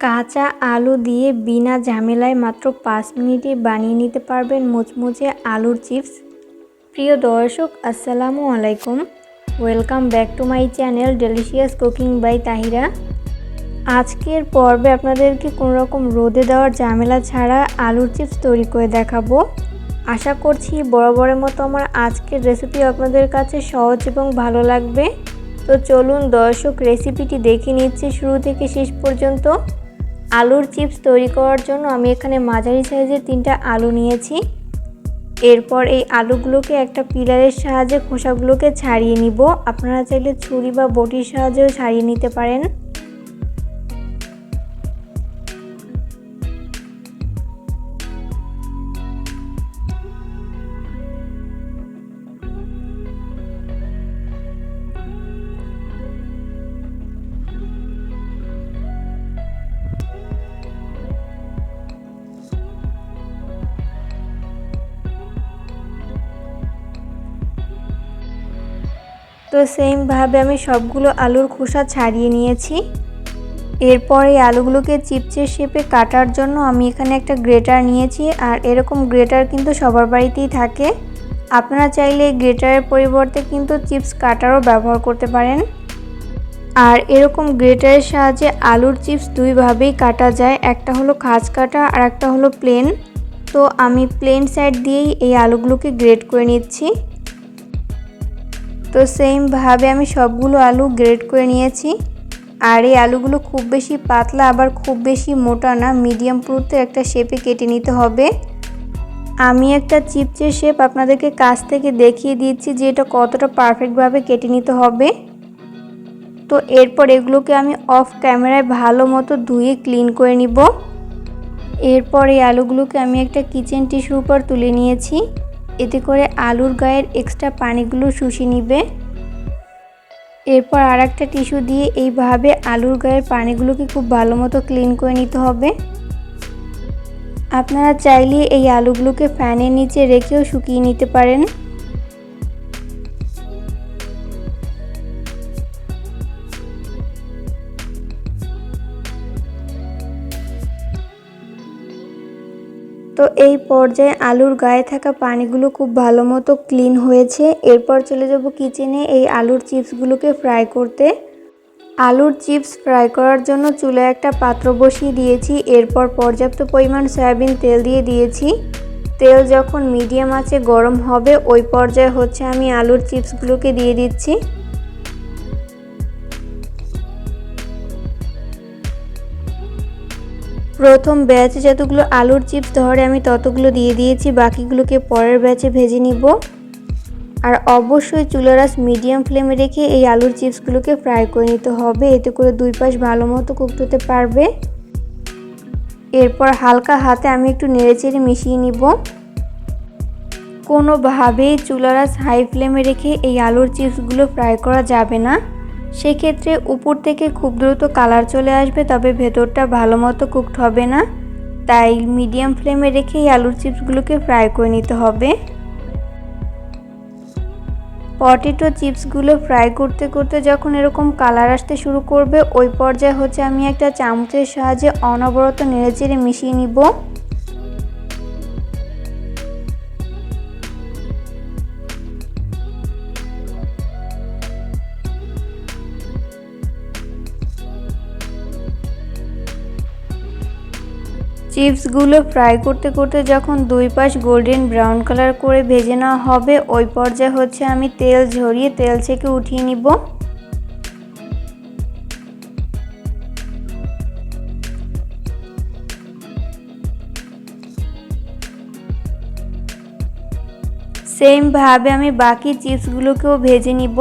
কাঁচা আলু দিয়ে বিনা ঝামেলায় মাত্র পাঁচ মিনিটে বানিয়ে নিতে পারবেন মুচমুচে আলুর চিপস। প্রিয় দর্শক, আসসালামু আলাইকুম। Welcome back to my channel delicious cooking by Tahira আজকের পর্বে আপনাদেরকে কোনো রকম রোদে দেওয়ার ঝামেলা ছাড়া আলুর চিপস তৈরি করে দেখাবো। আশা করছি বরাবরের মতো আমার আজকের রেসিপি আপনাদের কাছে সহজ এবং ভালো লাগবে। তো চলুন দর্শক রেসিপিটি দেখে নিচ্ছি শুরু থেকে শেষ পর্যন্ত। আলুর চিপস তৈরি করার জন্য আমি এখানে মাঝারি সাইজের তিনটা আলু নিয়েছি। এরপর এই আলুগুলোকে একটা পিলারের সাহায্যে খোসাগুলোকে ছাড়িয়ে নিব। আপনারা চাইলে ছুরি বা বটির সাহায্যেও ছাড়িয়ে নিতে পারেন। তো সেমভাবে আমি সবগুলো আলুর খোসা ছাড়িয়ে নিয়েছি। এরপর এই আলুগুলোকে চিপচে শেপে কাটার জন্য আমি এখানে একটা গ্রেটার নিয়েছি আর এরকম গ্রেটার কিন্তু সবার বাড়িতেই থাকে। আপনারা চাইলে গ্রেটারের পরিবর্তে কিন্তু চিপস কাটারও ব্যবহার করতে পারেন। আর এরকম গ্রেটারের সাহায্যে আলুর চিপস দুইভাবেই কাটা যায়, একটা হলো খাঁজ কাটা আর একটা হলো প্লেন তো আমি প্লেন সাইড দিয়েই এই আলুগুলোকে গ্রেট করে নিচ্ছি। তো সেমভাবে আমি সবগুলো আলু গ্রেড করে নিয়েছি। আর এই আলুগুলো খুব বেশি পাতলা, আবার খুব বেশি মোটা না মিডিয়াম পুরোতে একটা শেপে কেটে নিতে হবে। আমি একটা চিপচের শেপ আপনাদেরকে কাছ থেকে দেখিয়ে দিচ্ছি যে এটা কতটা পারফেক্টভাবে কেটে নিতে হবে। তো এরপর এগুলোকে আমি অফ ক্যামেরায় ভালো মতো ধুয়ে ক্লিন করে নিব। এরপর এই আলুগুলোকে আমি একটা কিচেন টিস্যুর উপর তুলে নিয়েছি। এতে করে আলুর গায়ের এক্সট্রা পানিগুলো শুষে নিবে। এরপর আর একটা টিস্যু দিয়ে এইভাবে আলুর গায়ের পানিগুলোকে খুব ভালো মতো ক্লিন করে নিতে হবে। আপনারা চাইলে এই আলুগুলোকে ফ্যানের নিচে রেখেও শুকিয়ে নিতে পারেন। তো এই পর্যায়ে আলুর গায়ে থাকা পানিগুলো খুব ভালো মতো ক্লিন হয়েছে। এরপর চলে যাব কিচেনে এই আলুর চিপসগুলোকে ফ্রাই করতে। আলুর চিপস ফ্রাই করার জন্য চুলে একটা পাত্র বসিয়ে দিয়েছি। এরপর পর্যাপ্ত পরিমাণ সয়াবিন তেল দিয়ে দিয়েছি। তেল যখন মিডিয়াম আছে গরম হবে, ওই পর্যায়ে হচ্ছে আমি আলুর চিপসগুলোকে দিয়ে দিচ্ছি। প্রথম ব্যাচে যতগুলো আলুর চিপস ধরে আমি ততগুলো দিয়ে দিয়েছি, বাকিগুলোকে পরের ব্যাচে ভেজে নিব। আর অবশ্যই চুলারাস মিডিয়াম ফ্লেমে রেখে এই আলুর চিপসগুলোকে ফ্রাই করে নিতে হবে, এতে করে দুই পাশ ভালো মতো কুকতে হতে পারবে। এরপর হালকা হাতে আমি একটু নেড়েচেড়ে মিশিয়ে নিব। কোনোভাবেই চুলারাস হাই ফ্লেমে রেখে এই আলুর চিপসগুলো ফ্রাই করা যাবে না। সেক্ষেত্রে উপর থেকে খুব দ্রুত কালার চলে আসবে, তবে ভেতরটা ভালো মতো কুকড হবে না। তাই মিডিয়াম ফ্লেমে রেখে এই আলুর চিপসগুলোকে ফ্রাই করে নিতে হবে। পটেটো চিপসগুলো ফ্রাই করতে করতে যখন এরকম কালার আসতে শুরু করবে, ওই পর্যায়ে হচ্ছে আমি একটা চামচের সাহায্যে অনবরত নেড়েচেড়ে মিশিয়ে নিব। চিপসগুলো ফ্রাই করতে করতে যখন দুই পাশ গোল্ডেন ব্রাউন কালার করে ভেজে নেওয়া হবে, ওই পর্যায়ে হচ্ছে আমি তেল ঝরিয়ে তেল থেকে উঠিয়ে নিব। সেমভাবে আমি বাকি চিপসগুলোকেও ভেজে নিব।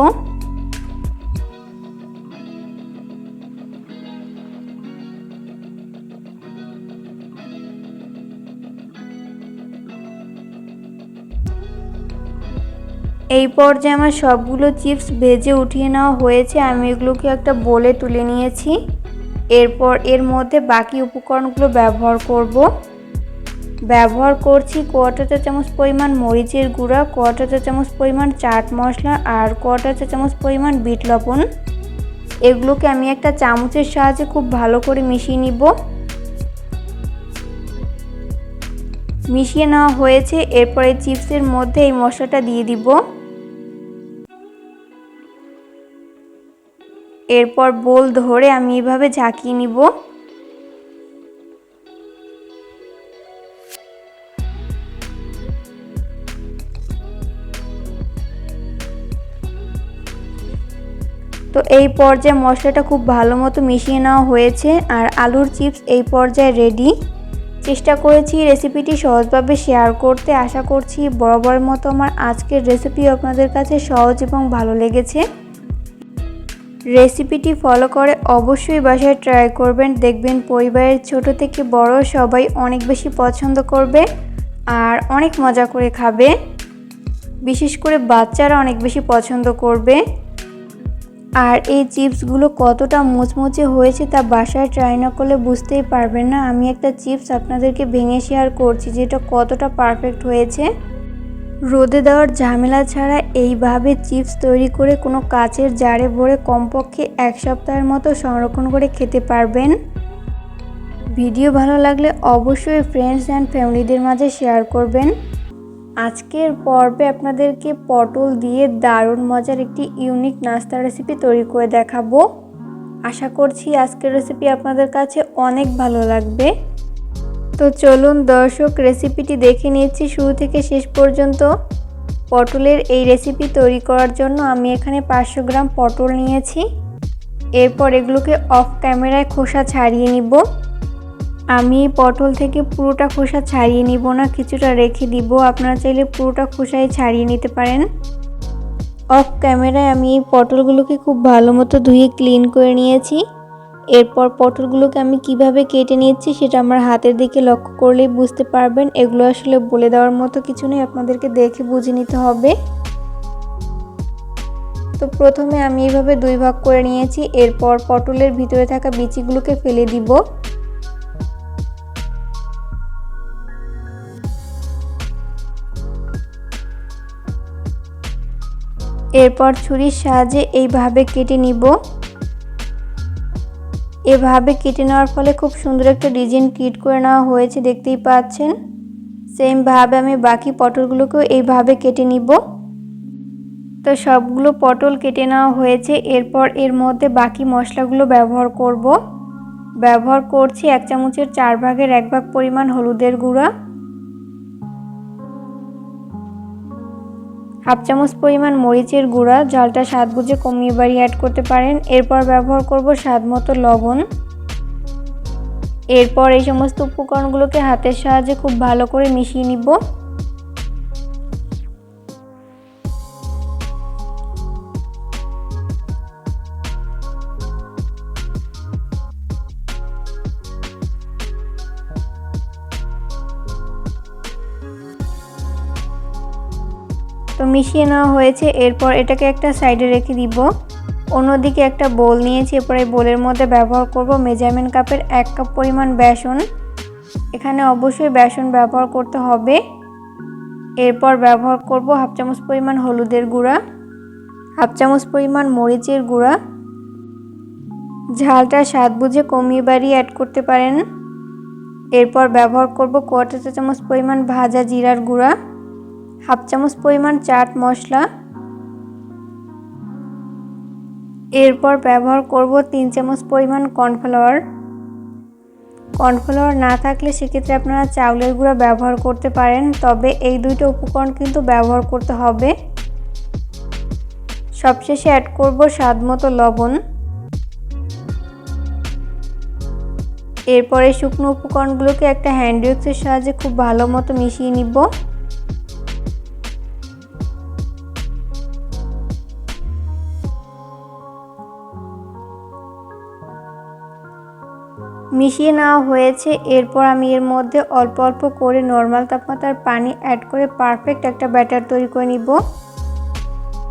এই পর্যায়ে আমার সবগুলো চিপস ভেজে উঠিয়ে নেওয়া হয়েছে। আমি এগুলোকে একটা বলে তুলে নিয়েছি। এরপর এর মধ্যে বাকি উপকরণগুলো ব্যবহার করব। ব্যবহার করছি কোয়াটার চা চামচ পরিমাণ মরিচের গুঁড়া কোয়াটার চা চামচ পরিমাণ চাট মশলা আর কোয়াটার চা চামচ পরিমাণ বিট লবণ। এগুলোকে আমি একটা চামচের সাহায্যে খুব ভালো করে মিশিয়ে নিব। মিশিয়ে নেওয়া হয়েছে। এরপরে চিপসের মধ্যে এই মশলাটা দিয়ে দিব। এরপর বোল ধরে আমি এভাবে ঝাঁকিয়ে নিব। তো এই পর্যায়ে মশলাটা খুব ভালো মতো মিশিয়ে নেওয়া হয়েছে আর আলুর চিপস এই পর্যায়ে রেডি চেষ্টা করেছি রেসিপিটি সহজভাবে শেয়ার করতে। আশা করছি বরাবর মতো আমার আজকের রেসিপি আপনাদের কাছে সহজ এবং ভালো লেগেছে। রেসিপিটি ফলো করে অবশ্যই বাসায় ট্রাই করবেন। দেখবেন পরিবারের ছোট থেকে বড় সবাই অনেক বেশি পছন্দ করবে আর অনেক মজা করে খাবে। বিশেষ করে বাচ্চারা অনেক বেশি পছন্দ করবে। আর এই চিপসগুলো কতটা মুচমুচে হয়েছে তা বাসায় ট্রাই না করলে বুঝতেই পারবেন না। আমি একটা চিপস আপনাদেরকে ভেঙে শেয়ার করছি যেটা কতটা পারফেক্ট হয়েছে। রোদে দেওয়ার ঝামেলা ছাড়া এইভাবে চিপস তৈরি করে কোনো কাচের জারে ভরে কমপক্ষে এক সপ্তাহের মতো সংরক্ষণ করে খেতে পারবেন। ভিডিও ভালো লাগলে অবশ্যই ফ্রেন্ডস অ্যান্ড ফ্যামিলিদের মাঝে শেয়ার করবেন। আজকের পর্বে আপনাদেরকে পটল দিয়ে দারুণ মজার একটি ইউনিক নাস্তা রেসিপি তৈরি করে দেখাবো। আশা করছি আজকের রেসিপি আপনাদের কাছে অনেক ভালো লাগবে। তো চলুন দর্শক রেসিপিটি দেখে নিচ্ছি। শুরু থেকে শেষ পর্যন্ত পটলের এই রেসিপি তৈরি করার জন্য আমি এখানে পাঁচশো গ্রাম পটল নিয়েছি। এরপর এগুলোকে অফ ক্যামেরায় খোসা ছাড়িয়ে নিব। আমি পটল থেকে পুরোটা খোসা ছাড়িয়ে নিব না, কিছুটা রেখে দিব। আপনারা চাইলে পুরোটা খোসায় ছাড়িয়ে নিতে পারেন। অফ ক্যামেরায় আমি পটলগুলোকে খুব ভালো মতো ধুয়ে ক্লিন করে নিয়েছি। এরপর পটলগুলোকে আমি কীভাবে কেটে নিয়েছি সেটা আমার হাতের দিকে লক্ষ্য করলেই বুঝতে পারবেন। এগুলো আসলে বলে দেওয়ার মতো কিছু নেই, আপনাদেরকে দেখে বুঝে নিতে হবে। তো প্রথমে আমি এইভাবে দুই ভাগ করে নিয়েছি, এরপর পটলের ভিতরে থাকা বিচিগুলোকে ফেলে দিব। এরপর ছুরির সাহায্যে এইভাবে কেটে নিব। এভাবে কেটে নেওয়ার ফলে খুব সুন্দর একটা ডিজাইন কিট করে নেওয়া হয়েছে, দেখতেই পাচ্ছেন। সেমভাবে আমি বাকি পটলগুলোকেও এইভাবে কেটে নিব। তো সবগুলো পটল কেটে নেওয়া হয়েছে, এরপর এর মধ্যে বাকি মশলাগুলো ব্যবহার করব। ব্যবহার করছি এক চামচের চার ভাগের এক ভাগ পরিমাণ হলুদের গুঁড়া। হাফ চামচ পরিমাণ মরিচের গুঁড়া ঝালটা স্বাদ বুঝে কমিয়ে বাড়িয়ে অ্যাড করতে পারেন। এরপর ব্যবহার করব স্বাদ মতো লবণ। এরপর এই সমস্ত উপকরণগুলোকে হাতের সাহায্যে খুব ভালো করে মিশিয়ে নিব। মিশিয়ে নেওয়া হয়েছে, এরপর এটাকে একটা সাইডে রেখে দিব। অন্যদিকে একটা বোল নিয়েছি, এরপর এই বোলের মধ্যে ব্যবহার করব মেজারমেন্ট কাপের এক কাপ পরিমাণ বেসন। এখানে অবশ্যই বেসন ব্যবহার করতে হবে। এরপর ব্যবহার করব হাফ চামচ পরিমাণ হলুদের গুঁড়া, হাফ চামচ পরিমাণ মরিচের গুঁড়া। ঝালটা স্বাদ বুঝে কমিয়ে বাড়িয়ে অ্যাড করতে পারেন। এরপর ব্যবহার করব কোয়াটার চা চামচ পরিমাণ ভাজা জিরার গুঁড়া। হাফ চামচ পরিমাণ চাট মশলা। এরপর ব্যবহার করব তিন চামচ পরিমাণ কর্নফ্লাওয়ার। কর্নফ্লাওয়ার না থাকলে সেক্ষেত্রে আপনারা চাউলের গুঁড়া ব্যবহার করতে পারেন, তবে এই দুইটা উপকরণ কিন্তু ব্যবহার করতে হবে। সবশেষে অ্যাড করব স্বাদ মতো লবণ। এরপরে শুকনো উপকরণগুলোকে একটা হ্যান্ড সাহায্যে খুব ভালো মতো মিশিয়ে নিব। মিশিয়ে নেওয়া হয়েছে। এরপর আমি এর মধ্যে অল্প অল্প করে নর্মাল তাপমাত্রার পানি অ্যাড করে পারফেক্ট একটা ব্যাটার তৈরি করে নিব।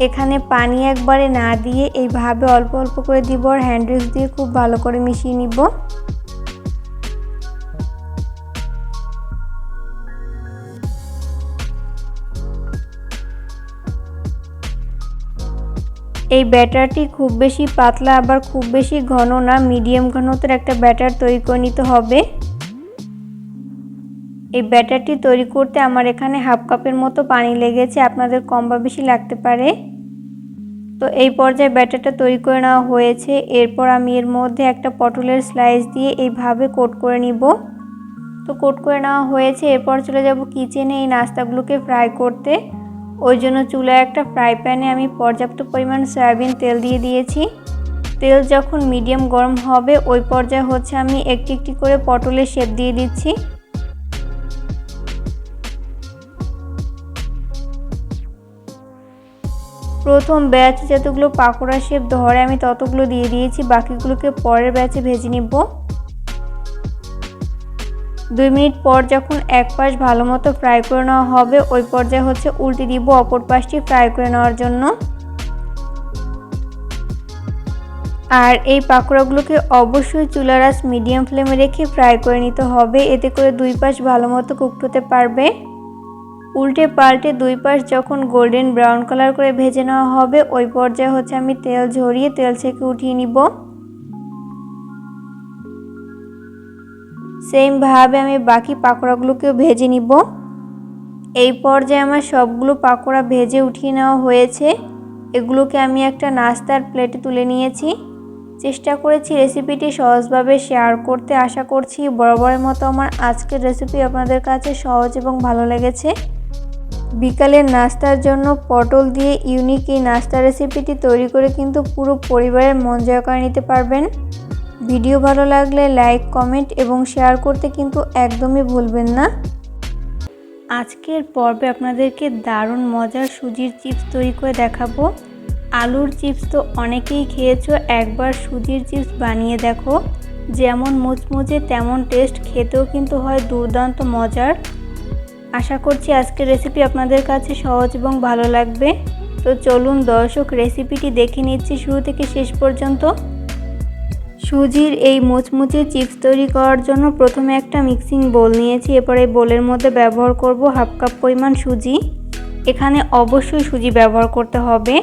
এখানে পানি একবারে না দিয়ে এইভাবে অল্প অল্প করে দিব আর হ্যান্ড দিয়ে খুব ভালো করে মিশিয়ে নিব। এই ব্যাটারটি খুব বেশি পাতলা, আবার খুব বেশি ঘন না, মিডিয়াম ঘনত্বের একটা ব্যাটার তৈরি করে নিতে হবে। এই ব্যাটারটি তৈরি করতে আমার এখানে হাফ কাপের মতো পানি লেগেছে, আপনাদের কম বা বেশি লাগতে পারে। তো এই পর্যায়ে ব্যাটারটা তৈরি করে নেওয়া হয়েছে। এরপর আমি এর মধ্যে একটা পটলের স্লাইস দিয়ে এইভাবে কোট করে নিব। তো কোট করে নেওয়া হয়েছে, এরপর চলে যাব কিচেনে এই নাস্তাগুলোকে ফ্রাই করতে। ওই জন্য চুলায় একটা ফ্রাই প্যানে আমি পর্যাপ্ত পরিমাণ সয়াবিন তেল দিয়ে দিয়েছি। তেল যখন মিডিয়াম গরম হবে, ওই পর্যায়ে হচ্ছে আমি একটি একটি করে পটলের শেপ দিয়ে দিচ্ছি। প্রথম ব্যাচ যতগুলো পাকোড়া শেপ ধরে আমি ততগুলো দিয়ে দিয়েছি, বাকিগুলোকে পরের ব্যাচে ভেজে নিব। দুই মিনিট পর যখন এক পাশ ভালো মতো ফ্রাই করে নেওয়া হবে, ওই পর্যায়ে হচ্ছে উল্টে দিব অপর পাশটি ফ্রাই করে নেওয়ার জন্য। আর এই পাকোড়াগুলোকে অবশ্যই চুলার আঁচ মিডিয়াম ফ্লেমে রেখে ফ্রাই করে নিতে হবে, এতে করে দুই পাশ ভালো মতো কুকড হতে পারবে। উল্টে পাল্টে দুই পাশ যখন গোল্ডেন ব্রাউন কালার করে ভেজে নেওয়া হবে, ওই পর্যায়ে হচ্ছে আমি তেল ঝরিয়ে তেল ছেঁকে উঠিয়ে নিব। সেমভাবে আমি বাকি পাকোড়াগুলোকেও ভেজে নিব। এই পর্যায়ে আমার সবগুলো পাকোড়া ভেজে উঠিয়ে নেওয়া হয়েছে। এগুলোকে আমি একটা নাস্তার প্লেটে তুলে নিয়েছি। চেষ্টা করেছি রেসিপিটি সহজভাবে শেয়ার করতে। আশা করছি বরাবরের মতো আমার আজকের রেসিপি আপনাদের কাছে সহজ এবং ভালো লেগেছে। বিকালের নাস্তার জন্য পটল দিয়ে ইউনিক এই নাস্তা রেসিপিটি তৈরি করে কিন্তু পুরো পরিবারের মন জয় করে নিতে পারবেন। ভিডিও ভালো লাগলে লাইক, কমেন্ট এবং শেয়ার করতে কিন্তু একদমই ভুলবেন না। আজকের পর্বে আপনাদেরকে দারুণ মজার সুজির চিপস তৈরি করে দেখাবো। আলুর চিপস তো অনেকেই খেয়েছো, একবার সুজির চিপস বানিয়ে দেখো। যেমন মুচমুচে তেমন টেস্ট, খেতেও কিন্তু হয় দুর্দান্ত মজার। আশা করছি আজকের রেসিপি আপনাদের কাছে সহজ এবং ভালো লাগবে। তো চলুন দর্শক রেসিপিটি দেখে নিচ্ছি শুরু থেকে শেষ পর্যন্ত। সুজির এই মুচমুচে চিপস তৈরি করার জন্য প্রথমে একটা মিক্সিং বোল নিয়েছি, এরপর এই বোলের মধ্যে ব্যবহার করব হাফ কাপ পরিমাণ সুজি। এখানে অবশ্যই সুজি ব্যবহার করতে হবে।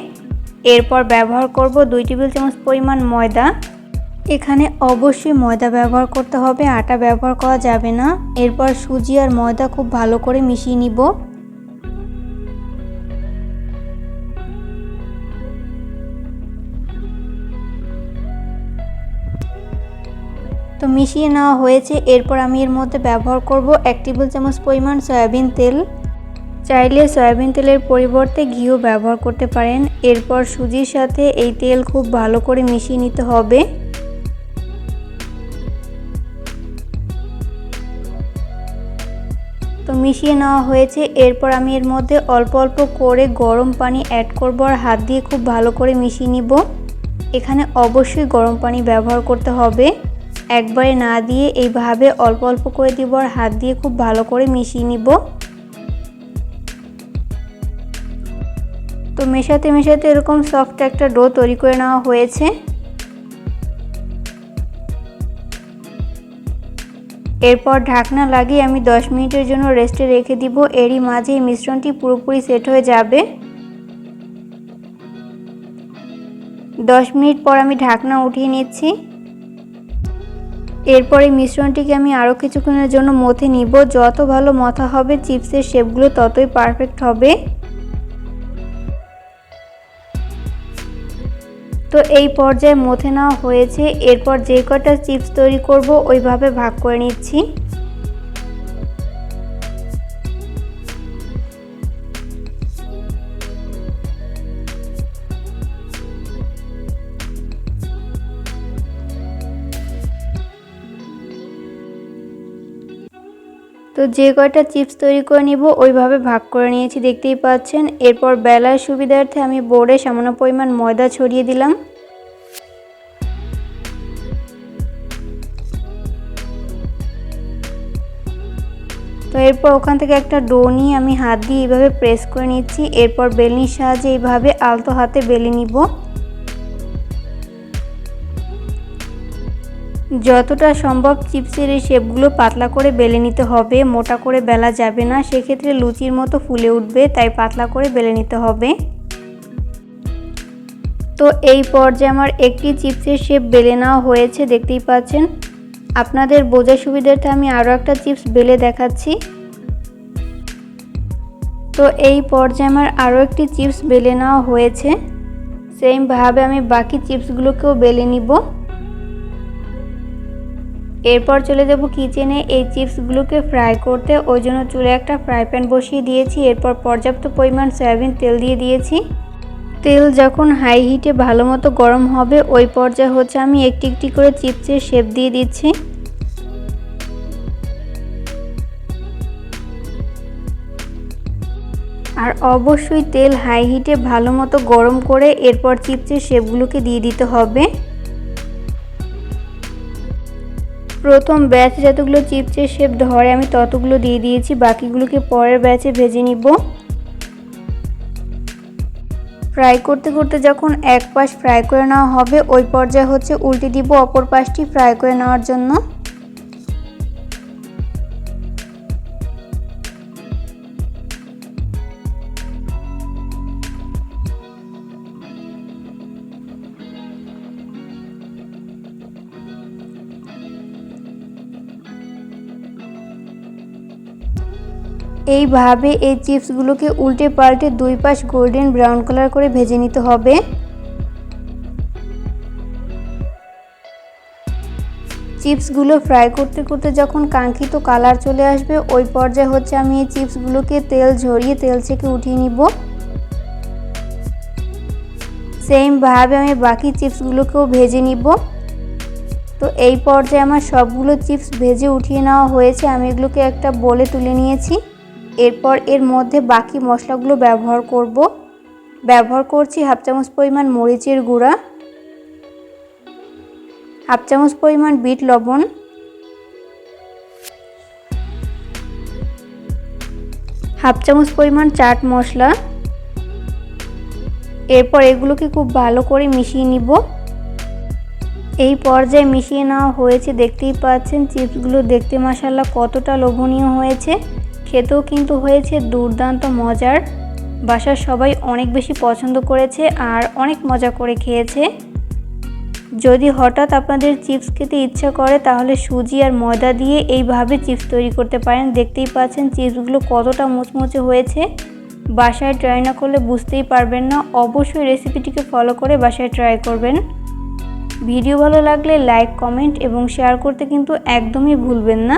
এরপর ব্যবহার করব দুই টেবিল চামচ পরিমাণ ময়দা। এখানে অবশ্যই ময়দা ব্যবহার করতে হবে, আটা ব্যবহার করা যাবে না। এরপর সুজি আর ময়দা খুব ভালো করে মিশিয়ে নিব। তো মিশিয়ে নেওয়া হয়েছে। এরপর আমি এর মধ্যে ব্যবহার করব এক টেবিল চামচ পরিমাণ সয়াবিন তেল। চাইলে সয়াবিন তেলের পরিবর্তে ঘিও ব্যবহার করতে পারেন। এরপর সুজির সাথে এই তেল খুব ভালো করে মিশিয়ে নিতে হবে। তো মিশিয়ে নেওয়া হয়েছে। এরপর আমি এর মধ্যে অল্প অল্প করে গরম পানি অ্যাড করব আর হাত দিয়ে খুব ভালো করে মিশিয়ে নিব। এখানে অবশ্যই গরম পানি ব্যবহার করতে হবে। একবারে না দিয়ে এইভাবে অল্প অল্প করে দিব আর হাত দিয়ে খুব ভালো করে মিশিয়ে নিব। তো মেশাতে মেশাতে এরকম সফট একটা ডো তৈরি করে নেওয়া হয়েছে। এরপর ঢাকনা লাগিয়ে আমি 10 মিনিটের জন্য রেস্টে রেখে দিব। এরই মাঝে মিশ্রণটি পুরোপুরি সেট হয়ে যাবে। 10 মিনিট পর আমি ঢাকনা উঠিয়ে নিচ্ছি। এরপর এই মিশ্রণটিকে আমি আরও কিছুক্ষণের জন্য মথে নিব। যত ভালো মথা হবে, চিপসের শেপগুলো ততই পারফেক্ট হবে। তো এই পর্যায়ে মথে নেওয়া হয়েছে। এরপর যে কটা চিপস তৈরি করব, ওইভাবে ভাগ করে নিচ্ছি। তো যে কয়টা চিপস তৈরি করে নিব, ওইভাবে ভাগ করে নিয়েছি, দেখতেই পাচ্ছেন। এরপর বেলার সুবিধার্থে আমি বোর্ডে সামান্য পরিমাণ ময়দা ছড়িয়ে দিলাম। তো এরপর ওখান থেকে একটা ডো নিয়ে আমি হাত দিয়ে এইভাবে প্রেস করে নিচ্ছি। এরপর বেলনির সাহায্যে এইভাবে আলতো হাতে বেলে নিব। যতটা সম্ভব চিপসের এই শেপগুলো পাতলা করে বেলে নিতে হবে। মোটা করে বেলা যাবে না, সেক্ষেত্রে লুচির মতো ফুলে উঠবে, তাই পাতলা করে বেলে নিতে হবে। তো এই পর্যায়ে আমার একটি চিপসের শেপ বেলে নেওয়া হয়েছে, দেখতেই পাচ্ছেন। আপনাদের বোঝার সুবিধার্থে আমি আরও একটা চিপস বেলে দেখাচ্ছি। তো এই পর্যায়ে আমার আরও একটি চিপস বেলে নেওয়া হয়েছে। সেমভাবে আমি বাকি চিপসগুলোকেও বেলে নিব। এরপর চলে যাব কিচেনে এই চিপসগুলোকে ফ্রাই করতে। ওই জন্য চুলে একটা ফ্রাই প্যান বসিয়ে দিয়েছি। এরপর পর্যাপ্ত পরিমাণ সয়াবিন তেল দিয়ে দিয়েছি। তেল যখন হাই হিটে ভালো মতো গরম হবে, ওই পর্যায়ে হচ্ছে আমি একটি একটি করে চিপসের শেপ দিয়ে দিচ্ছি। আর অবশ্যই তেল হাই হিটে ভালো মতো গরম করে এরপর চিপসের শেপগুলোকে দিয়ে দিতে হবে। প্রথম ব্যাচ যতগুলো চিপসের শেপ ধরে আমি ততগুলো দিয়ে দিয়েছি, বাকিগুলোকে পরের ব্যাচে ভেজে নিব। ফ্রাই করতে করতে যখন এক পাশ ফ্রাই করে নেওয়া হবে, ওই পর্যায়ে হচ্ছে উল্টে দিব অপর পাশটি ফ্রাই করে নেওয়ার জন্য। এইভাবে এই চিপসগুলোকে উল্টে পাল্টে দুই পাশ গোল্ডেন ব্রাউন কালার করে ভেজে নিতে হবে। চিপসগুলো ফ্রাই করতে করতে যখন কাঙ্ক্ষিত কালার চলে আসবে, ওই পর্যায়ে হচ্ছে আমি এই চিপসগুলোকে তেল ঝরিয়ে তেল থেকে উঠিয়ে নিব। সেমভাবে আমি বাকি চিপসগুলোকেও ভেজে নিব। তো এই পর্যায়ে আমার সবগুলো চিপস ভেজে উঠিয়ে নেওয়া হয়েছে, আমি এগুলোকে একটা বলে তুলে নিয়েছি। এরপর এর মধ্যে বাকি মশলাগুলো ব্যবহার করব। ব্যবহার করছি হাফ চামচ পরিমাণ মরিচের গুঁড়া, হাফ চামচ পরিমাণ বিট লবণ, হাফ চামচ পরিমাণ চাট মশলা। এরপর এগুলোকে খুব ভালো করে মিশিয়ে নিব। এই পর্যায়ে মিশিয়ে নেওয়া হয়েছে, দেখতেই পাচ্ছেন, চিপসগুলো দেখতে মশালা কতটা লোভনীয় হয়েছে। খেতেও কিন্তু হয়েছে দুর্দান্ত মজার। বাসার সবাই অনেক বেশি পছন্দ করেছে আর অনেক মজা করে খেয়েছে। যদি হঠাৎ আপনাদের চিপস খেতে ইচ্ছা করে, তাহলে সুজি আর ময়দা দিয়ে এইভাবে চিপস তৈরি করতে পারেন। দেখতেই পাচ্ছেন চিপসগুলো কতটা মুচমুচে হয়েছে। বাসায় ট্রাই না করলে বুঝতেই পারবেন না। অবশ্যই রেসিপিটিকে ফলো করে বাসায় ট্রাই করবেন। ভিডিও ভালো লাগলে লাইক কমেন্ট এবং শেয়ার করতে কিন্তু একদমই ভুলবেন না।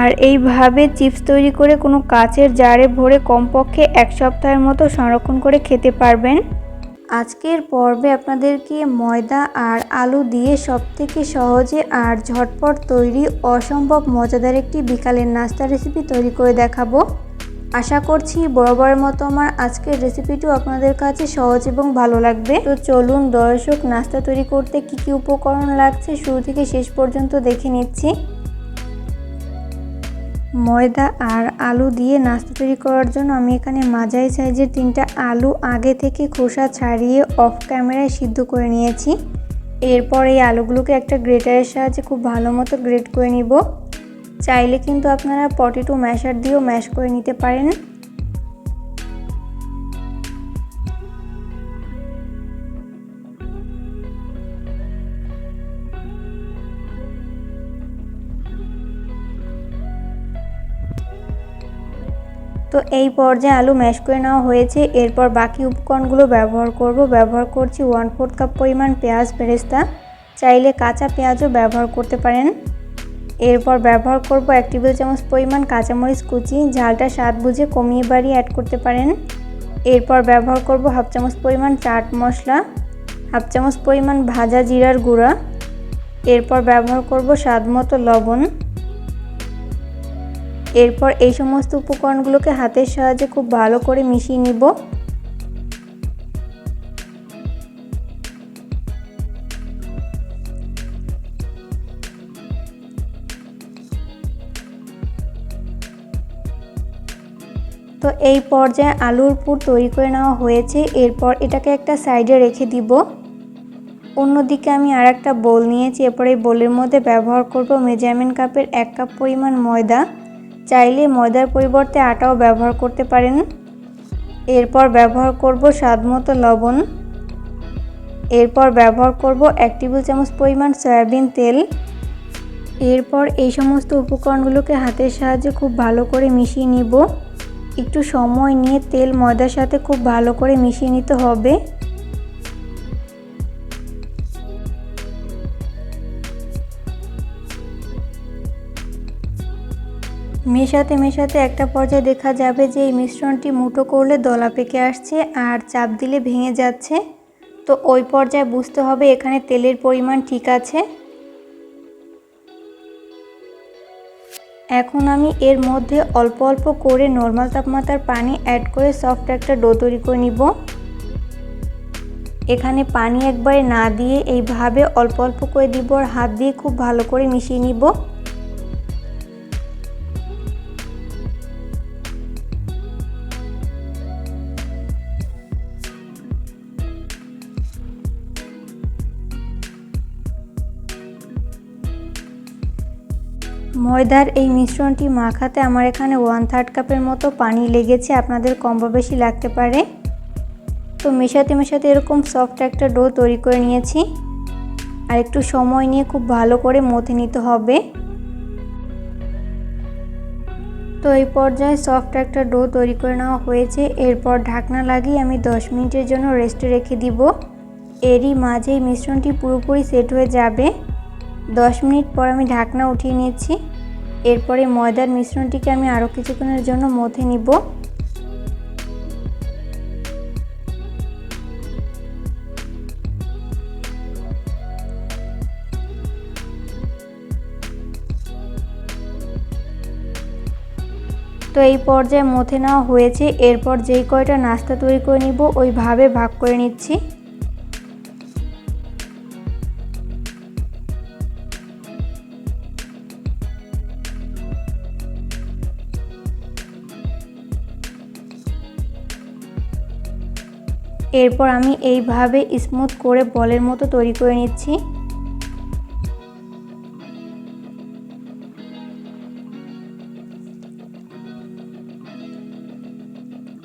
আর এইভাবে চিপস তৈরি করে কোনো কাচের জারে ভরে কমপক্ষে এক সপ্তাহের মতো সংরক্ষণ করে খেতে পারবেন। আজকের পর্বে আপনাদেরকে ময়দা আর আলু দিয়ে সবথেকে সহজে আর ঝটপট তৈরি অসম্ভব মজাদার একটি বিকালের নাস্তা রেসিপি তৈরি করে দেখাবো। আশা করছি বরাবরের মতো আমার আজকের রেসিপিটিও আপনাদের কাছে সহজ এবং ভালো লাগবে। তো চলুন দর্শক, নাস্তা তৈরি করতে কি কি উপকরণ লাগছে শুরু থেকে শেষ পর্যন্ত দেখে নিচ্ছি। ময়দা আর আলু দিয়ে নাস্তা তৈরি করার জন্য আমি এখানে মাঝারি সাইজের তিনটা আলু আগে থেকে খোসা ছাড়িয়ে অফ ক্যামেরায় সিদ্ধ করে নিয়েছি। এরপর এই আলুগুলোকে একটা গ্রেটারের সাহায্যে খুব ভালো মতো গ্রেট করে নিব। চাইলে কিন্তু আপনারা পটেটো ম্যাশার দিয়েও ম্যাশ করে নিতে পারেন। তো এই পর্যায়ে আলু ম্যাশ করে নেওয়া হয়েছে। এরপর বাকি উপকরণগুলো ব্যবহার করব। ব্যবহার করছি ওয়ান ফোর্থ কাপ পরিমাণ পেঁয়াজ ফেরেস্তা চাইলে কাঁচা পেঁয়াজও ব্যবহার করতে পারেন। এরপর ব্যবহার করব এক টেবিল চামচ পরিমাণ কাঁচামরিচ কুচি। ঝালটা স্বাদ বুঝে কমিয়ে বাড়িয়ে অ্যাড করতে পারেন। এরপর ব্যবহার করব হাফ চামচ পরিমাণ চাট মশলা হাফ চামচ পরিমাণ ভাজা জিরার গুঁড়া। এরপর ব্যবহার করব স্বাদ মতো লবণ। এরপর এই সমস্ত উপকরণগুলোকে হাতের সাহায্যে খুব ভালো করে মিশিয়ে নিব। তো এই পর্যায়ে আলুর পুর তৈরি করে নেওয়া হয়েছে। এরপর এটাকে একটা সাইডে রেখে দিব। অন্যদিকে আমি আর একটা বোল নিয়েছি। এরপর এই বোলের মধ্যে ব্যবহার করব মেজারমেন্ট কাপের এক কাপ পরিমাণ ময়দা। চাইলে ময়দার পরিবর্তে আটাও ব্যবহার করতে পারেন। এরপর ব্যবহার করব স্বাদ মতো লবণ। এরপর ব্যবহার করব এক টেবিল চামচ পরিমাণ সয়াবিন তেল। এরপর এই সমস্ত উপকরণগুলোকে হাতের সাহায্যে খুব ভালো করে মিশিয়ে নিব। একটু সময় নিয়ে তেল ময়দার সাথে খুব ভালো করে মিশিয়ে নিতে হবে। মেশাতে মেশাতে একটা পর্যায়ে দেখা যাবে যে এই মিশ্রণটি মুঠো করলে দলা পেকে আসছে আর চাপ দিলে ভেঙে যাচ্ছে। তো ওই পর্যায়ে বুঝতে হবে এখানে তেলের পরিমাণ ঠিক আছে। এখন আমি এর মধ্যে অল্প অল্প করে নর্মাল তাপমাত্রার পানি অ্যাড করে সফট একটা ডো তৈরি করে নিব। এখানে পানি একবারে না দিয়ে এইভাবে অল্প অল্প করে দিব আর হাত দিয়ে খুব ভালো করে মিশিয়ে নিব। ময়দার এই মিশ্রণটি মাখাতে আমার এখানে ওয়ান থার্ড কাপের মতো পানি লেগেছে। আপনাদের কম বা বেশি লাগতে পারে। তো মেশাতে মেশাতে এরকম সফট একটা ডো তৈরি করে নিয়েছি। আর একটু সময় নিয়ে খুব ভালো করে মথে নিতে হবে। তো এই পর্যায়ে সফট একটা ডো তৈরি করে নেওয়া হয়েছে। এরপর ঢাকনা লাগিয়ে আমি 10 মিনিটের জন্য রেস্টে রেখে দিব। এরই মাঝেই মিশ্রণটি পুরোপুরি সেট হয়ে যাবে। 10 মিনিট পর আমি ঢাকনা উঠিয়ে নিয়েছি এরপরে ময়দার মিশ্রণটিকে আমি আরও কিছুক্ষণের জন্য মথে নিব। তো এই পর্যায়ে মথে নেওয়া হয়েছে। এরপর যেই কয়টা নাস্তা তৈরি করে নিব, ওইভাবে ভাগ করে নিচ্ছি। এরপর আমি এইভাবে স্মুথ করে বলের মতো তৈরি করে নিচ্ছি।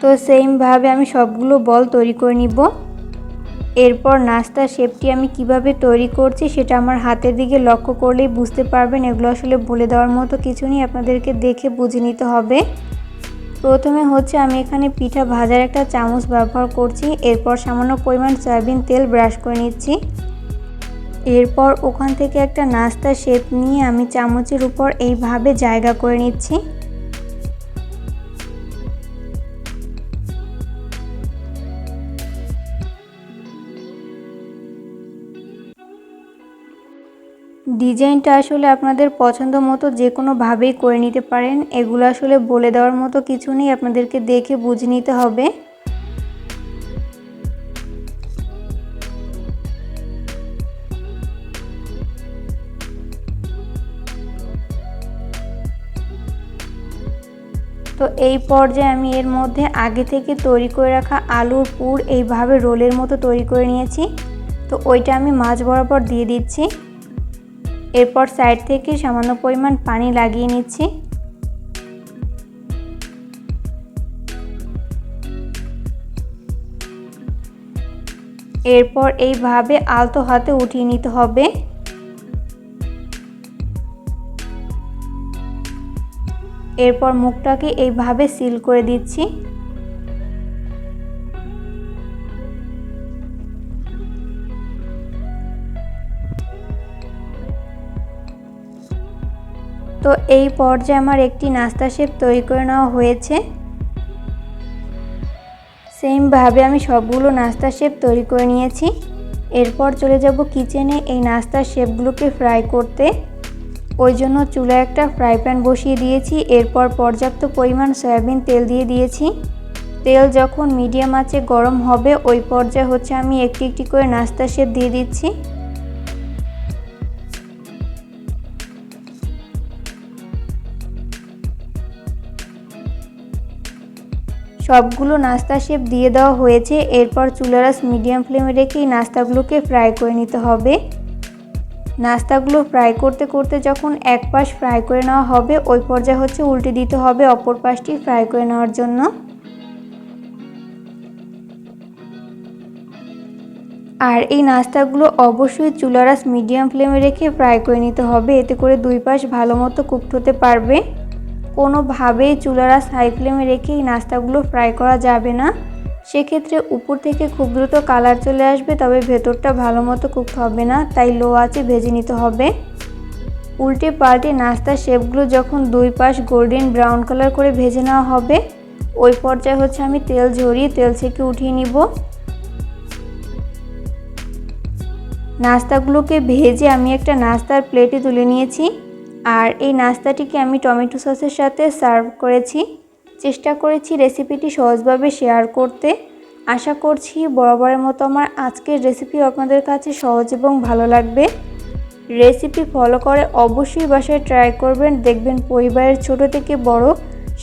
তো সেমভাবে আমি সবগুলো বল তৈরি করে নিব। এরপর নাস্তার শেপটি আমি কীভাবে তৈরি করছি সেটা আমার হাতের দিকে লক্ষ্য করলেই বুঝতে পারবেন। এগুলো আসলে বলে দেওয়ার মতো কিছু নেই, আপনাদেরকে দেখে বুঝে নিতে হবে। প্রথমে হচ্ছে আমি এখানে পিঠা ভাজার একটা চামচ ব্যবহার করছি। এরপর সামান্য পরিমাণ সয়াবিন তেল ব্রাশ করে নিচ্ছি। এরপর ওখান থেকে একটা নাস্তা শেপ নিয়ে আমি চামচের উপর এইভাবে জায়গা করে নিচ্ছি। ডিজাইনটা আসলে আপনাদের পছন্দ মতো যে কোনোভাবেই করে নিতে পারেন। এগুলো আসলে বলে দেওয়ার মতো কিছু নেই, আপনাদেরকে দেখে বুঝে নিতে হবে। তো এই পর্যায়ে আমি এর মধ্যে আগে থেকে তৈরি করে রাখা আলুর পুর এইভাবে রোলের মতো তৈরি করে নিয়েছি। তো ওইটা আমি মাছ বরাবর দিয়ে দিচ্ছি। এরপর সাইড থেকে সামান্য পরিমাণ পানি লাগিয়ে নিচ্ছি। এরপর এইভাবে আলতো হাতে উঠিয়ে নিতে হবে। এরপর মুখটাকে এইভাবে সিল করে দিচ্ছি। তো এই পর্যায়ে আমার একটি নাস্তা শেপ তৈরি করে নেওয়া হয়েছে। সেমভাবে আমি সবগুলো নাস্তা শেপ তৈরি করে নিয়েছি। এরপর চলে যাব কিচেনে এই নাস্তার শেপগুলোকে ফ্রাই করতে। ওই জন্য চুলায় একটা ফ্রাই প্যান বসিয়ে দিয়েছি। এরপর পর্যাপ্ত পরিমাণ সয়াবিন তেল দিয়ে দিয়েছি। তেল যখন মিডিয়াম আঁচে গরম হবে, ওই পর্যায়ে হচ্ছে আমি একটি একটি করে নাস্তা শেপ দিয়ে দিচ্ছি। সবগুলো নাস্তা শেপ দিয়ে দেওয়া হয়েছে। এরপর চুলারাস মিডিয়াম ফ্লেমে রেখে এই নাস্তাগুলোকে ফ্রাই করে নিতে হবে। নাস্তাগুলো ফ্রাই করতে করতে যখন এক পাশ ফ্রাই করে নেওয়া হবে, ওই পর্যায়ে হচ্ছে উল্টে দিতে হবে অপর পাশটি ফ্রাই করে নেওয়ার জন্য। আর এই নাস্তাগুলো অবশ্যই চুলারাস মিডিয়াম ফ্লেমে রেখে ফ্রাই করে নিতে হবে। এতে করে দুই পাশ ভালো মতো কুকড হতে পারবে। কোনোভাবেই চুলারা হাই ফ্লেমে রেখে এই নাস্তাগুলো ফ্রাই করা যাবে না। সেক্ষেত্রে উপর থেকে খুব দ্রুত কালার চলে আসবে, তবে ভেতরটা ভালো মতো কুকড হবে না, তাই লো আছে ভেজে নিতে হবে। উল্টে পাল্টে নাস্তার শেপগুলো যখন দুই পাশ গোল্ডেন ব্রাউন কালার করে ভেজে নেওয়া হবে, ওই পর্যায়ে হচ্ছে আমি তেল ঝরিয়ে তেল থেকে উঠিয়ে নিব। নাস্তাগুলোকে ভেজে আমি একটা নাস্তার প্লেটে তুলে নিয়েছি। আর এই নাস্তাটিকে আমি টমেটো সসের সাথে সার্ভ করেছি। চেষ্টা করেছি রেসিপিটি সহজভাবে শেয়ার করতে। আশা করছি বরাবরের মতো আমার আজকের রেসিপি আপনাদের কাছে সহজ এবং ভালো লাগবে। রেসিপি ফলো করে অবশ্যই বাসায় ট্রাই করবেন। দেখবেন পরিবারের ছোট থেকে বড়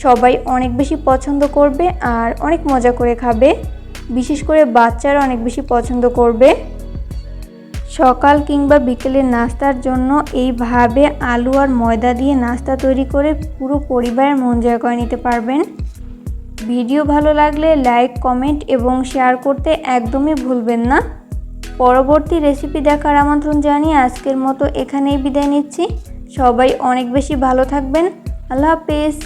সবাই অনেক বেশি পছন্দ করবে আর অনেক মজা করে খাবে। বিশেষ করে বাচ্চারা অনেক বেশি পছন্দ করবে। সকাল কিংবা বিকেলের নাস্তার জন্য এইভাবে আলু আর ময়দা দিয়ে নাস্তা তৈরি করে পুরো পরিবারের মন জয় করে নিতে পারবেন। ভিডিও ভালো লাগলে লাইক, কমেন্ট এবং শেয়ার করতে একদমই ভুলবেন না। পরবর্তী রেসিপি দেখার আমন্ত্রণ জানিয়ে আজকের মতো এখানেই বিদায় নিচ্ছি। সবাই অনেক বেশি ভালো থাকবেন। আল্লাহ হাফেজ।